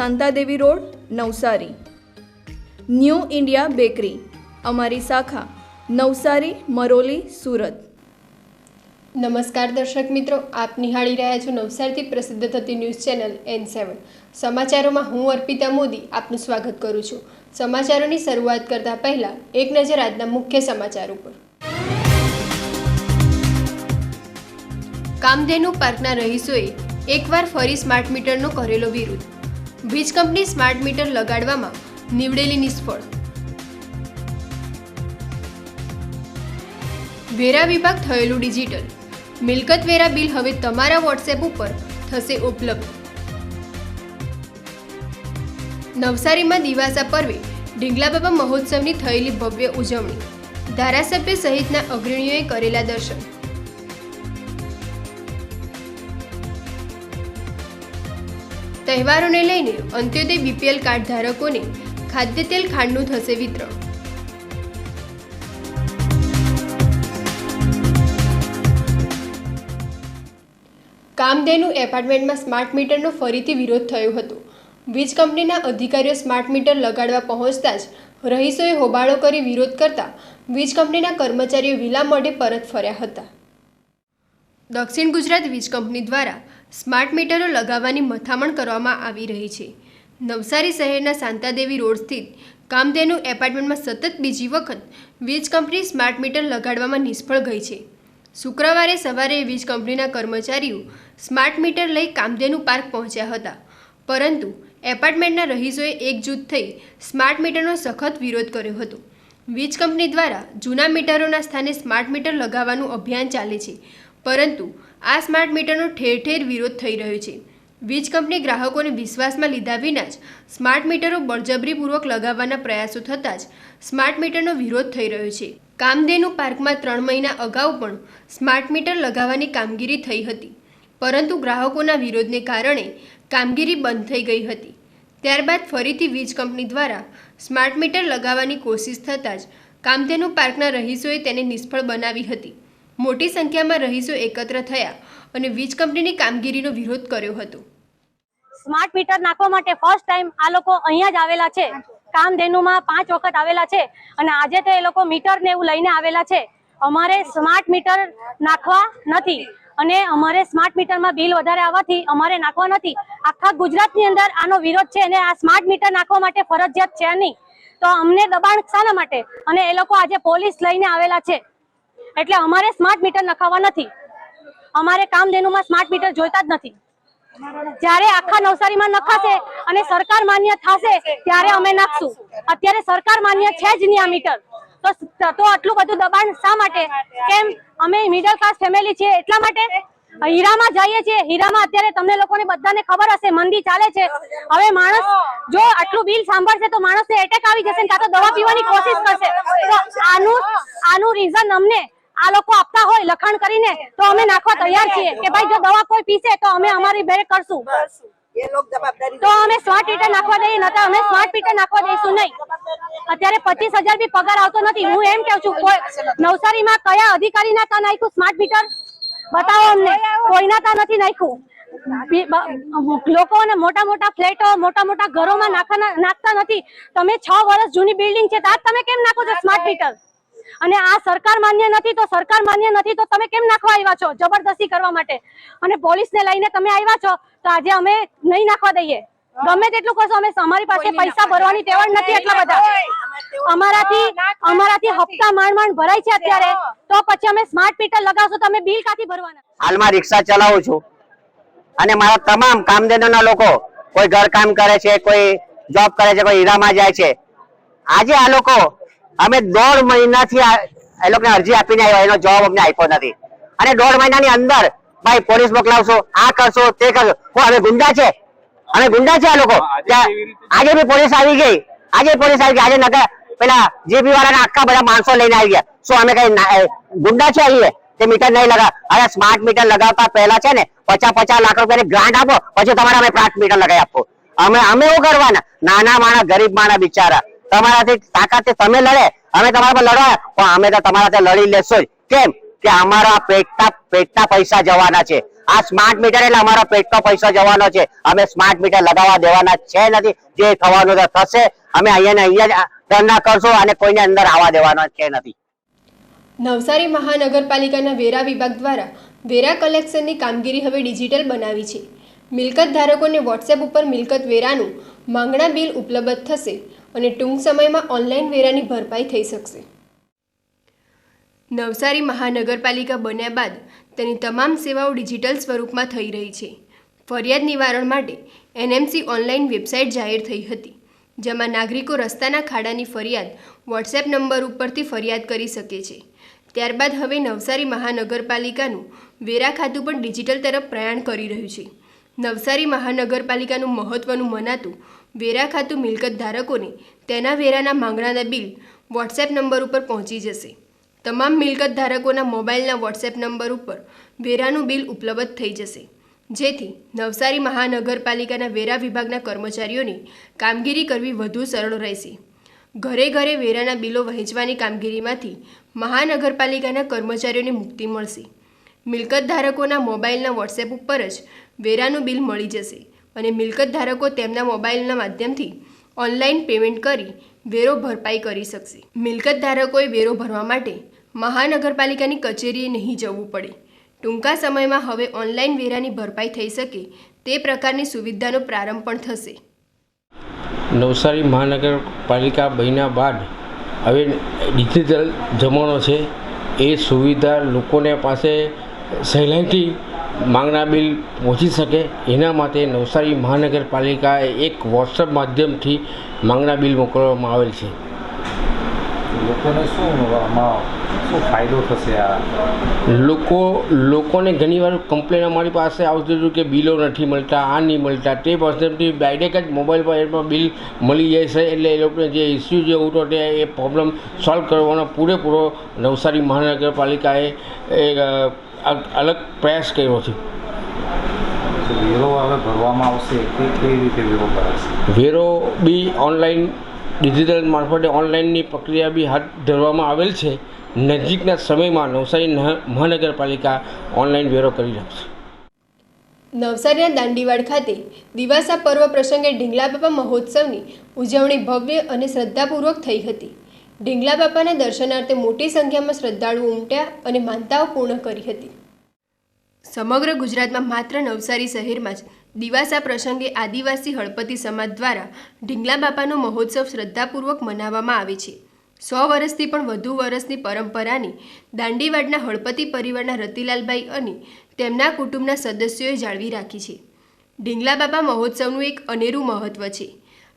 Shantadevi road, Navsari. New India bakery, અમારી શાખા, નવસારી, મરોલી, સુરત. નમસ્કાર દર્શક મિત્રો, આપ નિહાળી રહ્યા છો નવસારીથી પ્રસિદ્ધ થતી ન્યૂઝ ચેનલ એન સેવન સમાચારોમાં હું અર્પિતા મોદી આપનું સ્વાગત કરું છું. સમાચારોની શરૂઆત કરતા પહેલા એક નજર આજના મુખ્ય સમાચાર ઉપર. કામધેનુ પાર્કના રહીશોએ એકવાર ફરી સ્માર્ટ મીટરનો કરેલો વિરોધ. વીજ કંપની સ્માર્ટ મીટર લગાડવામાં નીવડેલી નિષ્ફળ. વેરા વિભાગ થયેલું ડિજિટલ. મિલકત વેરા બિલ હવે તમારા વોટ્સએપ ઉપર થશે ઉપલબ્ધ. નવસારીમાં દિવાસા પર્વે ઢીંગલાબાબા મહોત્સવની થયેલી ભવ્ય ઉજવણી. ધારાસભ્ય સહિતના અગ્રણીઓએ કરેલા દર્શન. તહેવારોને લઈને અંત્યોદય બીપીએલ કાર્ડ ધારકોને ખાદ્ય તેલ ખાંડનું થશે વિતરણ. કામધેનુ એપાર્ટમેન્ટમાં સ્માર્ટ મીટરનો ફરીથી વિરોધ થયો હતો. વીજ કંપનીના અધિકારીઓ સ્માર્ટ મીટર લગાડવા પહોંચતા જ રહીશોએ હોબાળો કરી વિરોધ કરતા વીજ કંપનીના કર્મચારીઓ વિલા મોઢે પરત ફર્યા હતા. દક્ષિણ ગુજરાત વીજ કંપની દ્વારા સ્માર્ટ મીટરો લગાવવાની મથામણ કરવામાં આવી રહી છે. નવસારી શહેરના શાંતાદેવી રોડ સ્થિત કામધેનુ એપાર્ટમેન્ટમાં સતત બીજી વખત વીજ કંપની સ્માર્ટ મીટર લગાડવામાં નિષ્ફળ ગઈ છે. શુક્રવારે સવારે વીજ કંપનીના કર્મચારીઓ સ્માર્ટ મીટર લઈ કામધેનુ પાર્ક પહોંચ્યા હતા. પરંતુ એપાર્ટમેન્ટના રહીશોએ એકજૂથ થઈ સ્માર્ટ મીટરનો સખત વિરોધ કર્યો હતો. વીજ કંપની દ્વારા જૂના મીટરોના સ્થાને સ્માર્ટ મીટર લગાવવાનું અભિયાન ચાલે છે. પરંતુ આ સ્માર્ટ મીટરનો ઠેર ઠેર વિરોધ થઈ રહ્યો છે. વીજ કંપની ગ્રાહકોને વિશ્વાસમાં લીધા વિના જ સ્માર્ટ મીટરો બળજબરીપૂર્વક લગાવવાના પ્રયાસો થતાં જ સ્માર્ટ મીટરનો વિરોધ થઈ રહ્યો છે. કામધેનુ પાર્કમાં ત્રણ મહિના અગાઉ પણ સ્માર્ટ મીટર લગાવવાની કામગીરી થઈ હતી. પરંતુ ગ્રાહકોના વિરોધને કારણે કામગીરી બંધ થઈ ગઈ હતી. ત્યારબાદ ફરીથી વીજ કંપની દ્વારા સ્માર્ટ મીટર લગાવવાની કોશિશ થતાં જ કામધેનુ પાર્કના રહીશોએ તેને નિષ્ફળ બનાવી હતી. મોટી સંખ્યામાં રહીશો એકત્ર થયા અને વીજ કંપનીની કામગીરીનો વિરોધ કર્યો હતો. સ્માર્ટ મીટર નાખવા માટે ફર્સ્ટ ટાઈમ આ લોકો અહીંયા જ આવેલા છે. કામધેનુમાં પાંચ વખત આવેલા છે અને આજે તો એ લોકો મીટર ને એવું લઈને આવેલા છે. અમારે સ્માર્ટ મીટર નાખવા નથી અને અમારે સ્માર્ટ મીટરમાં બિલ વધારે આવવાથી અમારે નાખવા નથી. આખા ગુજરાતની અંદર આનો વિરોધ છે અને આ સ્માર્ટ મીટર નાખવા માટે ફરજિયાત છે નહીં. તો અમને દબાણ શાના માટે અને એ લોકો આજે પોલીસ લઈને આવેલા છે. એટલે અમારે સ્માર્ટ મીટર નખાવા નથી. અમારે કામધેનુમાં સ્માર્ટ મીટર જોઈતા જ નથી. જ્યારે આખા નવસારીમાં નખાશે અને સરકાર માન્ય થશે, ત્યારે અમે નાખશું. અત્યારે સરકાર માન્ય છે જ નહીં આ મીટર તો તો આટલું બધું દબાણ શા માટે? કેમ? અમે મિડલ ક્લાસ ફેમિલી છીએ, એટલા માટે? હીરામાં જઈએ છીએ. હીરામાં અત્યારે તમને લોકોને બધાને ખબર હશે, મંદી ચાલે છે. હવે માણસ જો આટલું બિલ સાંભળશે તો માણસને એટેક આવી જશે કાં તો દવા પીવાની કોશિશ કરશે. તો આનું આનું રીઝન અમને આ લોકો આપતા હોય લખાણ કરીને તો અમે નાખવા તૈયાર છીએ કે ભાઈ જો દવા કોઈ પીસે તો અમે અમારી ભેર કરશું. તો અમે સ્માર્ટ મીટર નાખવા દઈએ નતા અમે સ્માર્ટ મીટર નાખવા દઈશું નહીં. અત્યારે પચીસ હજાર બી પગાર આવતો નથી. હું એમ કેવું છું નવસારીમાં કયા અધિકારી ના તા નાખ્યું સ્માર્ટ મીટર બતાવો અમને. કોઈના તા નથી નાખ્યું. લોકોને મોટા મોટા ફ્લેટો મોટા મોટા ઘરોમાં નાખતા નથી. તમે છ વર્ષ જૂની બિલ્ડિંગ છે ત્યાં તમે કેમ નાખો છો સ્માર્ટ મીટર અને આ સરકાર માન્ય નથી તો સરકાર માન્ય નથી તો તમે કેમ નાખવા આવ્યા છો જબરદસ્તી કરવા માટે? અને પોલીસને લઈને તમે આવ્યા છો તો આજે અમે નહીં નાખવા દઈએ. ગમે તેટલું કરશો અમે અમારી પાસે પૈસા ભરવાની તેવડ નથી એટલા બધા. અમારાથી અમારાથી હપ્તા માંડ માંડ ભરાય છે અત્યારે. તો પછી અમે સ્માર્ટ મીટર લગાવશો તો અમે બિલ કાથી ભરવાના? હાલમાં રિક્ષા ચલાવું છું. અને મારા તમામ કામધેનુના લોકો કોઈ ઘર કામ કરે છે કોઈ જોબ કરે છે કોઈ હીરામાં જાય છે. આજે આ લોકો અમે દોઢ મહિનાથી એ લોકોને અરજી આપીને આવ્યા એનો જવાબ અમને આપ્યો નથી. અને દોઢ મહિનાની અંદર ભાઈ પોલીસ મોકલાવશો આ કરશો તે કરશો. કોઈ અમે ગુંડા છે. અમે ગુંડા છે આ લોકો. આજે બી પોલીસ આવી ગઈ. આજે પોલીસ આવી ગઈ. આજે નગર પેલા જેપી વાળાના આખા બધા માણસો લઈને આવી ગયા. શું અમે કઈ ગુંડા છે આવીએ? તે મીટર નહીં લગા અરે સ્માર્ટ મીટર લગાવતા પહેલા છે ને પચાસ પચાસ લાખ રૂપિયાની ગ્રાન્ટ આપો પછી તમારે અમે પાંચ મીટર લગાવી આપો. અમે અમે એવું કરવાના. નાના માણસ ગરીબ માણસ બિચારા. તમારાથી તાકાતથી તમે લડે, અમે તમારા પર લડવા પણ અમે તો તમારાથી લડી લેશો કેમ? કે અમારા પેટના પેટના પૈસા જવાના છે. આ સ્માર્ટ મીટર એટલે અમારા પેટનો પૈસા જવાનો છે. અમે સ્માર્ટ મીટર લગાવવા દેવાના છે નથી. જે થવાનું થશે. અમે અહીંયા અહીંયા ધંધા કરશું અને કોઈને અંદર આવવા દેવાનો છે નથી. નવસારી મહાનગરપાલિકાના વેરા વિભાગ દ્વારા વેરા કલેક્શનની કામગીરી હવે ડિજિટલ બનાવી છે. મિલકત ધારકોને વોટ્સએપ ઉપર મિલકત વેરાનું માંગણા બિલ ઉપલબ્ધ થશે અને ટૂંક સમયમાં ઓનલાઈન વેરાની ભરપાઈ થઈ શકશે. નવસારી મહાનગરપાલિકા બન્યા બાદ તેની તમામ સેવાઓ ડિજિટલ સ્વરૂપમાં થઈ રહી છે. ફરિયાદ નિવારણ માટે એનએમસી ઓનલાઈન વેબસાઇટ જાહેર થઈ હતી, જેમાં નાગરિકો રસ્તાના ખાડાની ફરિયાદ વોટ્સએપ નંબર ઉપરથી ફરિયાદ કરી શકે છે. ત્યારબાદ હવે નવસારી મહાનગરપાલિકાનું વેરા ખાતું પણ ડિજિટલ તરફ પ્રયાણ કરી રહ્યું છે. નવસારી મહાનગરપાલિકાનું મહત્વનું મનાતું વેરા ખાતું મિલકત ધારકોને તેના વેરાના માંગણાના બિલ વોટ્સએપ નંબર ઉપર પહોંચી જશે. તમામ મિલકત ધારકોના મોબાઈલના વોટ્સએપ નંબર ઉપર વેરાનું બિલ ઉપલબ્ધ થઈ જશે. જેથી નવસારી મહાનગરપાલિકાના વેરા વિભાગના કર્મચારીઓની કામગીરી કરવી વધુ સરળ રહેશે. ઘરે ઘરે વેરાના બિલો વહેંચવાની કામગીરીમાંથી મહાનગરપાલિકાના કર્મચારીઓને મુક્તિ મળશે. મિલકત ધારકોના મોબાઈલના વોટ્સએપ ઉપર જ વેરાનું બિલ મળી જશે અને મિલકત ધારકો તેમના મોબાઈલના માધ્યમથી ઓનલાઈન પેમેન્ટ કરી વેરો ભરપાઈ કરી શકશે. મિલકત ધારકોએ વેરો ભરવા માટે મહાનગરપાલિકાની કચેરીએ નહીં જવું પડે. ટૂંકા સમયમાં હવે ઓનલાઈન વેરાની ભરપાઈ થઈ શકે તે પ્રકારની સુવિધાનો પ્રારંભ પણ થશે. નવસારી મહાનગરપાલિકા બન્યા બાદ હવે ડિજિટલ જમાનો છે. એ સુવિધા લોકોને પાસે સહેલાઈથી માંગના બિલ પહોંચી શકે. એના માટે નવસારી મહાનગરપાલિકાએ એક વોટ્સઅપ માધ્યમથી માંગના બિલ મોકલવામાં આવેલ છે. લોકોને શું શું ફાયદો થશે આ? લોકો લોકોને ઘણીવાર કમ્પ્લેન અમારી પાસે આવતી હતું કે બિલો નથી મળતા આ નહીં મળતા. તે માધ્યમથી ડાયરેક્ટ જ મોબાઈલ પર એમાં બિલ મળી જાય છે. એટલે એ લોકોને જે ઇસ્યુ જે હતો તે એ પ્રોબ્લેમ સોલ્વ કરવાનો પૂરેપૂરો નવસારી મહાનગરપાલિકાએ અ- અલગ પ્રયાસ કર્યો છે. વેરો હવે ભરવામાં આવશે તે કઈ રીતે વેરો ભરાશે? વેરો બી ઓનલાઈન ડિજિટલ મારફતે ઓનલાઈનની પ્રક્રિયા બી હાથ ધરવામાં આવેલ છે. નજીકના સમયમાં નવસારી મહાનગરપાલિકા ઓનલાઈન વેરો કરી નાખશે નવસારીના દાંડીવાડ ખાતે દિવાસા પર્વ પ્રસંગે ઢીંગલા બાપા મહોત્સવની ઉજવણી ભવ્ય અને શ્રદ્ધાપૂર્વક થઈ હતી. ઢીંગલા બાપાના દર્શનાર્થે મોટી સંખ્યામાં શ્રદ્ધાળુઓ ઉમટ્યા અને માનતાઓ પૂર્ણ કરી હતી. સમગ્ર ગુજરાતમાં માત્ર નવસારી શહેરમાં જ દિવાસા પ્રસંગે આદિવાસી હળપતિ સમાજ દ્વારા ઢીંગલા બાપાનો મહોત્સવ શ્રદ્ધાપૂર્વક મનાવવામાં આવે છે. સો વર્ષથી પણ વધુ વર્ષની પરંપરાની દાંડીવાડના હળપતિ પરિવારના રતિલાલભાઈ અને તેમના કુટુંબના સદસ્યોએ જાળવી રાખી છે. ઢીંગલા બાપા મહોત્સવનું એક અનેરું મહત્ત્વ છે.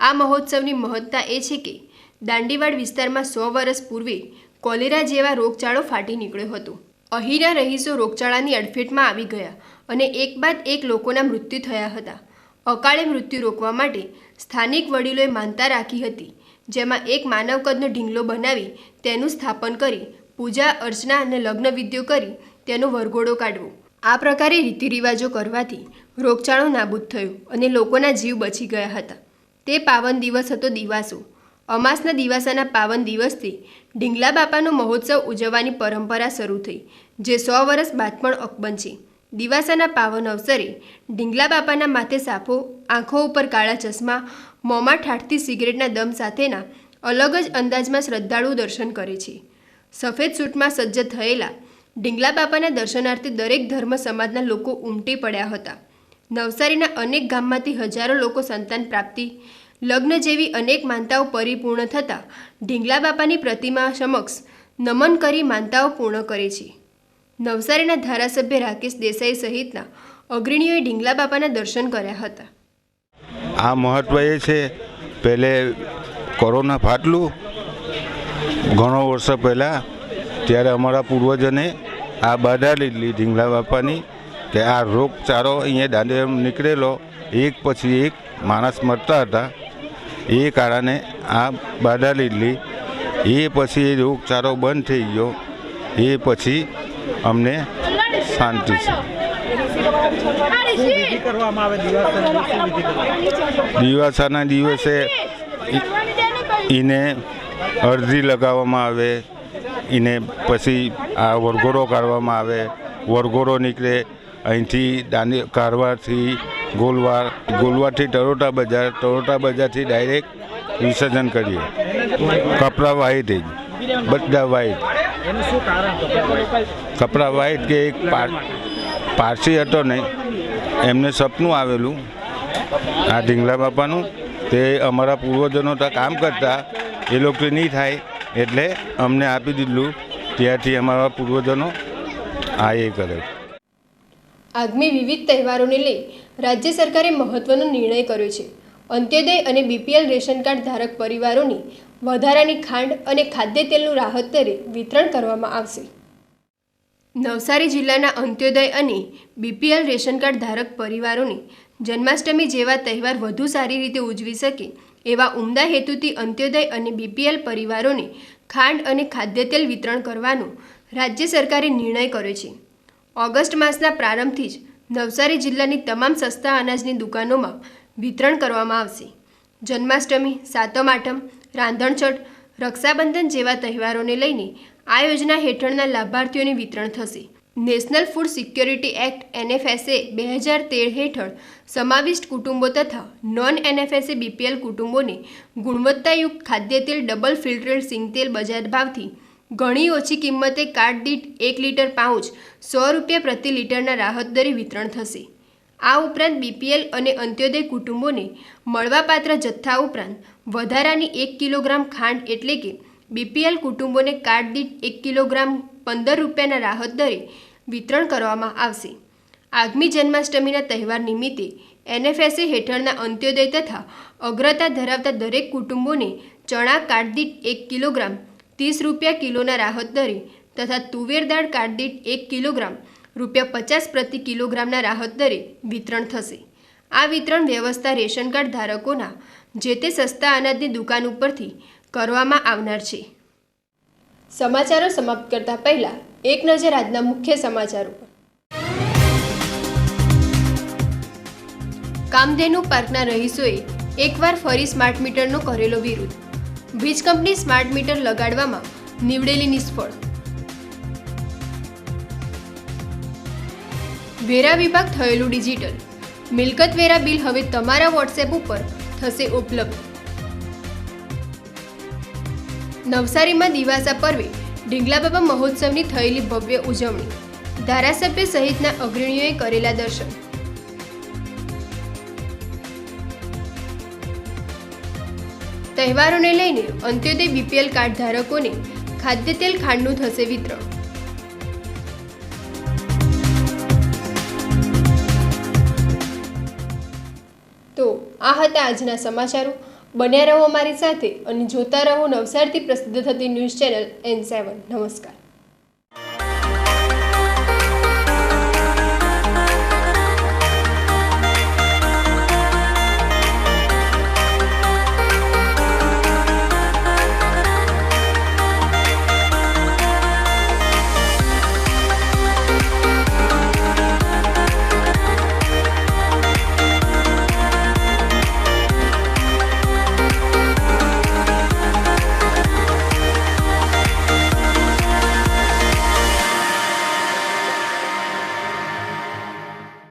આ મહોત્સવની મહત્તા એ છે કે દાંડીવાડ વિસ્તારમાં સો વર્ષ પૂર્વે કોલેરા જેવા રોગચાળો ફાટી નીકળ્યો હતો. અહીંના રહીશો રોગચાળાની અડફેટમાં આવી ગયા અને એક બાદ એક લોકોના મૃત્યુ થયા હતા. અકાળે મૃત્યુ રોકવા માટે સ્થાનિક વડીલોએ માનતા રાખી હતી, જેમાં એક માનવ કદનો ઢીંગલો બનાવી તેનું સ્થાપન કરી, પૂજા અર્ચના અને લગ્ન કરી તેનો વરઘોડો કાઢવો. આ પ્રકારે રીતિરિવાજો કરવાથી રોગચાળો નાબૂદ થયો અને લોકોના જીવ બચી ગયા હતા. તે પાવન દિવસ હતો દિવાસો. અમાસના દિવાસાના પાવન દિવસથી ઢીંગલા બાપાનો મહોત્સવ ઉજવવાની પરંપરા શરૂ થઈ, જે સો વર્ષ બાદ પણ અકબંધ છે દિવાસાના પાવન અવસરે ઢીંગલા બાપાના માથે સાફો, આંખો ઉપર કાળા ચશ્મા, મોંમાં ઠાઠતી સિગરેટના દમ સાથેના અલગ જ અંદાજમાં શ્રદ્ધાળુ દર્શન કરે છે. સફેદ સૂટમાં સજ્જ થયેલા ઢીંગલા બાપાના દર્શનાર્થે દરેક ધર્મ સમાજના લોકો ઉમટી પડ્યા હતા. નવસારીના અનેક ગામમાંથી હજારો લોકો સંતાન પ્રાપ્તિ લગ્ન જેવી અનેક માનતાઓ પરિપૂર્ણ થતાં ઢીંગલા બાપાની પ્રતિમા સમક્ષ નમન કરી માનતાઓ પૂર્ણ કરે છે. નવસારીના ધારાસભ્ય રાકેશ દેસાઈ સહિતના અગ્રણીઓએ ઢીંગલા બાપાના દર્શન કર્યા હતા. આ મહત્ત્વ એ છે, પહેલે કોરોના ફાટલું, ઘણો વર્ષો પહેલાં ત્યારે અમારા પૂર્વજોને આ બાધા લીધેલી ઢીંગલા બાપાની કે આ રોગચાળો અહીંયા દાંડે નીકળેલો, એક પછી એક માણસ મરતા હતા. એ કારણે આ બાધા લીધેલી. એ પછી એ રોગચાળો બંધ થઈ ગયો. એ પછી અમને શાંતિ છે. દિવાસાના દિવસે એને અરજી લગાવવામાં આવે. એને પછી આ વરઘોડો કાઢવામાં આવે. વરઘોડો નીકળે. અહીંથી દાંડી કારવારથી ગોલવાર ગોલવારથી ટરોટા બજાર ટરોટા બજારથી ડાયરેક્ટ વિસર્જન કરીએ. કપડાં વાઈટ જ. બધા વાઈટ કપડાં વાઈટ કે એક પાર- પારસી હતો ને એમને સપનું આવેલું. આ ઢીંગલા બાપાનું. તે અમારા પૂર્વજોનો ત્યાં કામ કરતા. એ લોકો નહીં થાય. એટલે અમને આપી દીધું. ત્યાંથી અમારા પૂર્વજોનો આ એ કરે. આગામી વિવિધ તહેવારોને લઈ રાજ્ય સરકારે મહત્વનો નિર્ણય કર્યો છે. અંત્યોદય અને બીપીએલ રેશન કાર્ડ ધારક પરિવારોની વધારાની ખાંડ અને ખાદ્ય તેલનું રાહત દરે વિતરણ કરવામાં આવશે. નવસારી જિલ્લાના અંત્યોદય અને બીપીએલ રેશન કાર્ડ ધારક પરિવારોને જન્માષ્ટમી જેવા તહેવાર વધુ સારી રીતે ઉજવી શકે એવા ઉમદા હેતુથી અંત્યોદય અને બીપીએલ પરિવારોને ખાંડ અને ખાદ્ય તેલ વિતરણ કરવાનો રાજ્ય સરકારે નિર્ણય કર્યો છે. ઓગસ્ટ માસના પ્રારંભથી જ નવસારી જિલ્લાની તમામ સસ્તા અનાજની દુકાનોમાં વિતરણ કરવામાં આવશે. જન્માષ્ટમી, સાતમ આઠમ રાંધણછઠ રક્ષાબંધન જેવા તહેવારોને લઈને આ યોજના હેઠળના લાભાર્થીઓને વિતરણ થશે. National food security act, NFSA, બે હજાર તેર હેઠળ સમાવિષ્ટ કુટુંબો તથા નોન એનએફએસએ બીપીએલ કુટુંબોને ગુણવત્તાયુક્ત ખાદ્ય તેલ ડબલ ફિલ્ટરેડ સિંગ તેલ બજાર ભાવથી ઘણી ઓછી કિંમતે કાર્ડ દીઠ એક લીટર પાઉચ સો રૂપિયા પ્રતિ લીટરના રાહત દરે વિતરણ થશે. આ ઉપરાંત બીપીએલ અને અંત્યોદય કુટુંબોને મળવાપાત્ર જથ્થા ઉપરાંત વધારાની એક કિલોગ્રામ ખાંડ એટલે કે બીપીએલ કુટુંબોને કાર્ડ દીઠ એક કિલોગ્રામ પંદર રૂપિયાના રાહત દરે વિતરણ કરવામાં આવશે. આગામી જન્માષ્ટમીના તહેવાર નિમિત્તે એનએફએસએ હેઠળના અંત્યોદય તથા અગ્રતા ધરાવતા દરેક કુટુંબોને ચણા કાર્ડ દીઠ એક કિલોગ્રામ ત્રીસ રૂપિયા કિલોના રાહત દરે તથા તુવેર દાળ કાર્ડ એક કિલોગ્રામ, રૂપિયા પચાસ પ્રતિ કિલોગ્રામના રાહત દરે વિતરણ થશે. આ વિતરણ વ્યવસ્થા રેશન કાર્ડ ધારકોના, જે તે સસ્તા અનાજની દુકાન ઉપરથી કરવામાં આવનાર છે. સમાચારો સમાપ્ત કરતા પહેલા એક નજર આજના મુખ્ય સમાચારો કામધેનુ પાર્કના રહીશોએ એકવાર ફરી સ્માર્ટ મીટરનો કરેલો વિરોધ વીજ કંપની સ્માર્ટ મીટર લગાડવામાં નીવડેલી નિષ્ફળ. વેરા વિભાગ થયેલું ડિજિટલ. મિલકત વેરા બિલ હવે તમારા વોટ્સએપ ઉપર થશે ઉપલબ્ધ. નવસારીમાં દિવાસા પર્વે ઢીંગલાબાબા મહોત્સવની થયેલી ભવ્ય ઉજવણી. ધારાસભ્ય સહિતના અગ્રણીઓએ કરેલા દર્શન. તહેવારોને લઈને અંત્યોદય બીપીએલ કાર્ડ ધારકોને ખાદ્ય તેલ ખાંડનું થશે વિતરણ. તો આ હતા આજના સમાચારો. બન્યા રહો અમારી સાથે અને જોતા રહો નવસારથી પ્રસિદ્ધ થતી ન્યૂઝ ચેનલ એન સેવન. નમસ્કાર.